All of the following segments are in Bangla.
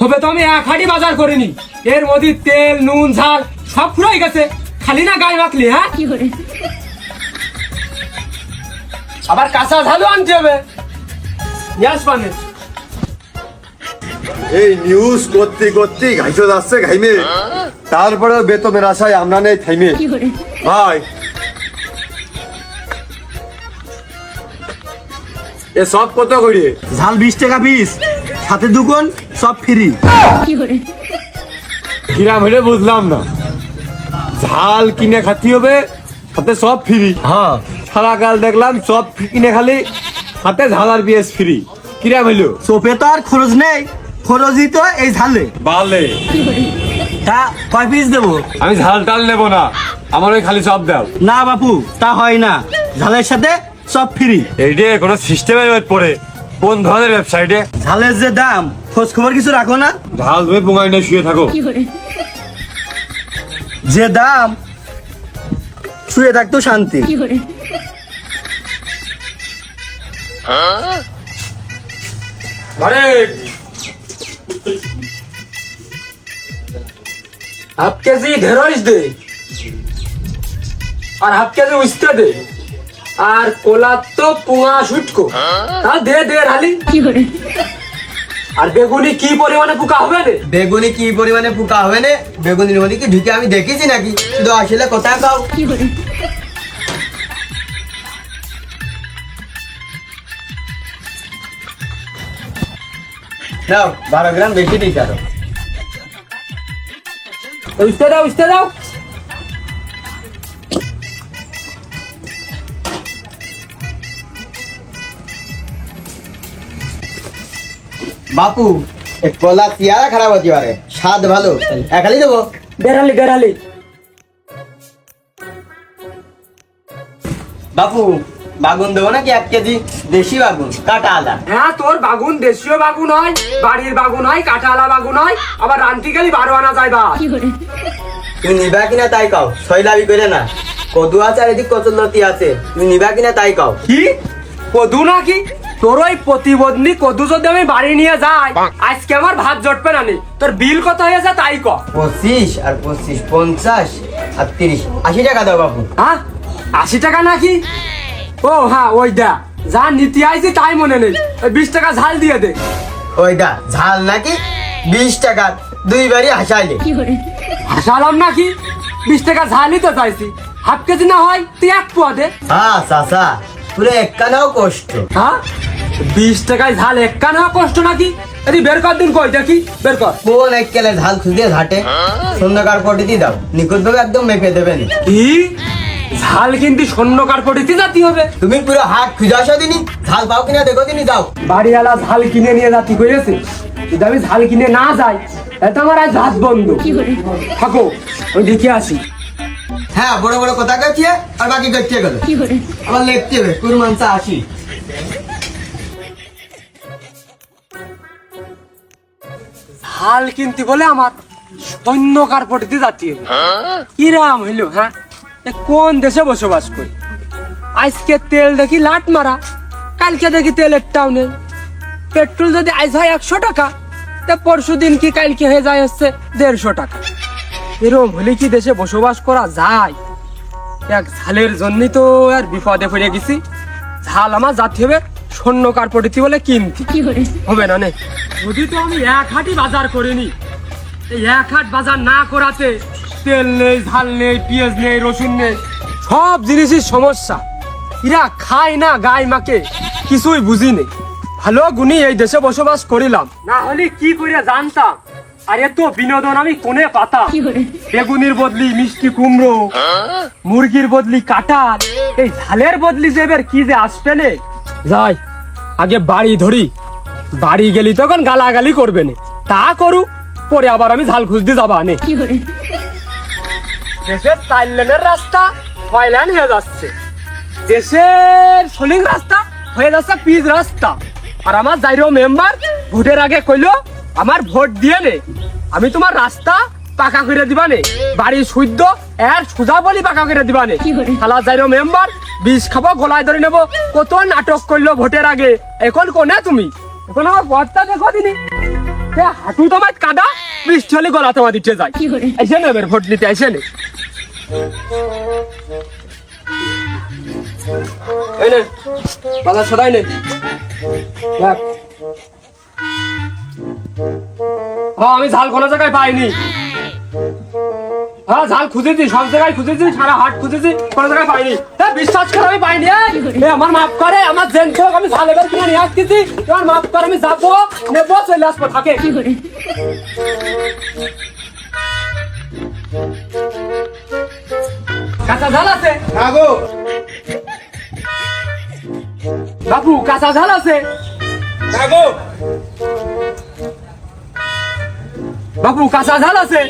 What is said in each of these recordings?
হবে তো আমি এক হাঁটি বাজার করিনি। এর মধ্যে তেল নুন ঝাল সব ফুরাই গেছে। খালি না গায়ে মাখলি হ্যাঁ? আবার কাঁচা ঝালও আনতে হবে। ইয়াস মানে। এই নিউজ করতে করতে ঘাইতে যাচ্ছে ঘাইমে। তারপরে বেতনের আশায় আমরা নেই থাইমে। ভাই। এ সব কত করি? ঝাল বিশ টাকা পিস। সাথে দুগুণ সব ফ্রি কিরাম হলে বুঝলাম না। ঝাল কিনে খাতি হবে সাথে সব ফ্রি হ্যাঁ। সারা কাল দেখলাম সব কিনে খালি হাতে ঝাল আর পিএস ফ্রি কিরাম হইল? চোপে তো আর খরচ নেই খরচই তো এই ঝালে। বালে। তা কয় পিস দেবো? আমি ঝাল টাল নেব না আমার ওই খালি সব দাও। না বাপু তা হয় না। ঝালের সাথে সব ফ্রি এইটে কোনো সিস্টেমের পড়ে কোন ধরনের ওয়েবসাইটে ঝালের যে দাম খোঁজ খবর কিছু রাখো না। ঝাল তুমি পুঙ্গাই নিয়ে শুয়ে থাকো। যে দাম শুয়ে থাকতো শান্তি। আরে হাফ কেজি ঢেঁড়স দে। আর হাফ কেজি উস্তে দে। আর কোলা তো পুঙা শুটকো। তা দে দে রালি আর বেগুনি কি পরিমাণে পোকা হবে রে? বেগুনি কি পরিমাণে পোকা হবে না বেগুনির মধ্যে কি ঢুকে আমি দেখেছি নাকি? শুধু আসলে কোথায় খাও দাও বারো গ্রাম বেশি দিই আরও উস্তে দাও উস্তে দাও। বাপু কলা পেয়ারা খারাপ হতে পারে। স্বাদ ভালো একালি দেবো। বেরালি বেরালি বাপু বাগুন দেবো নাকি এক কেজি? দেশি বাগুন কাটা আদা হ্যাঁ তোর বাগুন দেশীয় বাগুন হয় বাড়ির বাগুন হয় কাঁঠালা বাগুন হয় আবার রান্তি গেলি বারো আনা যায় বা তুমি নিবা কিনা তাই কাও ছয়লাবি করে না। কদু আছে আর এদিক কচুলতি আছে তুই নিবা কিনা তাই কাও। কি? কদু নাকি? তোর ওই প্রতিবন্ধী কদু যদি আমি বাড়ি নিয়ে যাই আজকে আমার ভাত জটবে না নি। তোর বিল কত হয়েছে তাই ক। পঁচিশ আর পঁচিশ পঞ্চাশ আর তিরিশ। আশি টাকা দাও বাপু। হ্যাঁ? আশি টাকা নাকি? ও হ্যাঁ ওই দা। যা নীতি আইছি তাই মনে নেই। ওই বিশ টাকা ঝাল দিয়ে দে। ওইটা ঝাল নাকি? বিশ টাকা দুই দুইবারই হাসাইলে। হাসালাম নাকি? বিশ টাকা ঝালই তো চাইছি। হাফ কেজি না হয় তুই এক পোয়া দে। হ্যাঁ চাচা। পুরো একখানাও কষ্ট। হ্যাঁ? বিশ টাকায় ঝাল কষ্ট নাকি? বের কর দিন কই দেখি বের কর। কোন এক কেলে ঝাল খুঁজে ঘাটে। সন্ধ্যাকার পটিতে দাও। নিখুঁত ভাবে একদম মেপে দেবেন কি? ঝাল কিন্তু শূন্য কার্পটিতে জাতি হবে। তুমি পুরো হাত খুঁজে আসো দিনি। ঝাল পাও কিনা দেখো দিনি যাও। বাড়িওয়ালা ঝাল কিনে নিয়ে জাতি করেছে যদি আমি ঝাল কিনে না যাই এত আমার আজ ভাত বন্ধ। থাকো ওই দেখে আসি। হ্যাঁ বড় বড় কথা করছে আর বাকি করছে গেল। আবার লেখতে হবে কুরমানসা আসি। ঝাল কিনতে বলে আমার সৈন্য কার্পটিতে জাতি হবে কিরাম হইল হ্যাঁ? কোন দেশে বসবাস করি? আজকে তেল দেখি লাট মারা কালকে দেখি তেলের টাউনে। পেট্রোল যদি আজ হয় একশো টাকা তা পরশু দিন কি কালকে হয়ে যায় হচ্ছে দেড়শো টাকা। এরম হলে কি দেশে বসবাস করা যায়? এক ঝালের জন্যই তো আর বিপদে পড়ে গেছি। ঝাল আমার জাতি হবে শূন্য কার্পটিতে বলে কিনতি হবে না নে। যদি তো আমি এক হাটি বাজার করিনি এই এক হাট বাজার না করাতে তেল নেই ঝাল নেই পেঁয়াজ নেই রসুন নেই সব জিনিসই সমস্যা। এরা খায় না গায় মাকে কিছুই বুঝি নেই ভালো গুণী এই দেশে বসবাস করিলাম। না হলে কি করে জানতাম? আর এত বিনোদন আমি কোনে পাতাম? বেগুনির বদলি মিষ্টি কুমড়ো মুরগির বদলি কাঁঠাল এই ঝালের বদলি যে এবার কি যে আসবে যাই আগে বাড়ি ধরি। বাড়ি গেলি তখন গালাগালি করবে না। তা করু পরে আবার আমি ঝাল খুঁজতে যাবা নে। দেশের চার লেনের রাস্তা ছয় লেন হয়ে যাচ্ছে। দেশের সলিং রাস্তা হয়ে যাচ্ছে পিচ রাস্তা। আর আমার জাইরো মেম্বার ভোটের আগে কইলো আমার ভোট দিয়ে নে। আমি তোমার রাস্তা পাকা করে দিবা নে। বাড়ি শুদ্ধ এর সোজা বলি পাকা করে দিবা নে। খালা জাইরো মেম্বার বিষ খাব গলায় ধরে নেব। কত নাটক করল ভোটের আগে। এখন কোনে তুমি? এখন আমার পথটা দেখো দিনি। হাঁটু তোমার কাদা বৃষ্টি হলে গলা তোমার দিচ্ছে যায়। এসে নে এবার ভোট নিতে এসে নে। এই নে বাজার সদাই নে। হ্যাঁ আমি ঝাল কোনো জায়গায় পাইনি। হ্যাঁ ঝাল খুঁজেছি সব জায়গায় খুঁজেছি সারা হাট খুঁজেছি কোনো জায়গায় পাইনি। এ, বিশ্বাস করে আমি পাইনি আমার মাফ করে আমার জেন্ট হোক আমি ঝাল এবার কিনে নিয়ে আসতেছি। তোমার মাফ করে আমি যাব নেব চলে আসব থাকে। কাঁচা ঝাল আছে? আগো বাবু কাঁচা ঝাল আছে? আগো বাবু কাঁচা ঝাল আছে।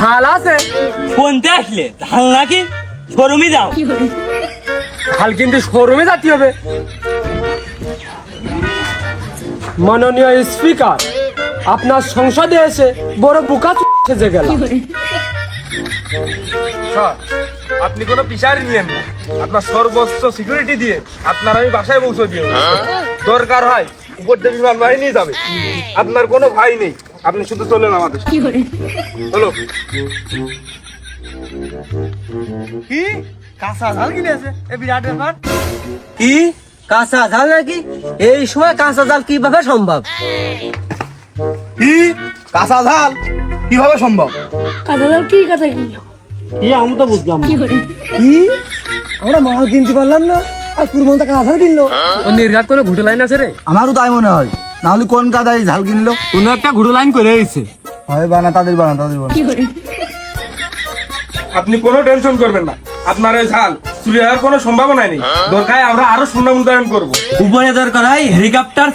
ঝাল আছে। কোনতে আসলে ধান নাকি? শোরুমে যাও। ঝাল কিন্তু শোরুমে যাতে হবে। মাননীয় স্পিকার আপনার সংসদে এসে বড় বুকা সেজে গেল আপনি কোনো পিসারি নিয়েন না। আপনার সর্বোচ্চ সিকিউরিটি দিয়ে আপনার আমি বাসায় পৌঁছে দিয়ে দরকার হয় উপর দিয়ে বিমান বাহিনী যাবে। আপনার কোনো ভাই নেই। আপনি শুধু চলেন আমাদের। চলো। কি? কাঁচা ঝাল কিনে আছে? এ বিরাট ব্যাপার। কি? কাঁচা ঝাল নাকি? এই সময় কাঁচা ঝাল কীভাবে সম্ভব? কি? কাঁচা ঝাল কীভাবে সম্ভব? কাঁচাদাল কি কথা কিনলো কি আমি তো বুঝলাম কি আমরা মাল কিনতে পারলাম না আর কুরবান টাকা ঝাল কিনলো। ও নির্ঘাত কোনো ঘুটে লাইন আছে রে। আমারও তাই মনে হয়। না হলে কোন কাদায় ঝাল কিনলো? কোনো একটা ঘুটে লাইন করে এসেছে। হয় বানা তাদের বানা তাদের বানা। আপনি কোনো টেনশন করবেন না। আপনার ওই ঝাল চুরি হওয়ার কোনো সম্ভাবনা নেই। দরকার আমরা আরও সুন্দর মূল্যায়ন করব। উপরে দরকার হয় হেলিকপ্টার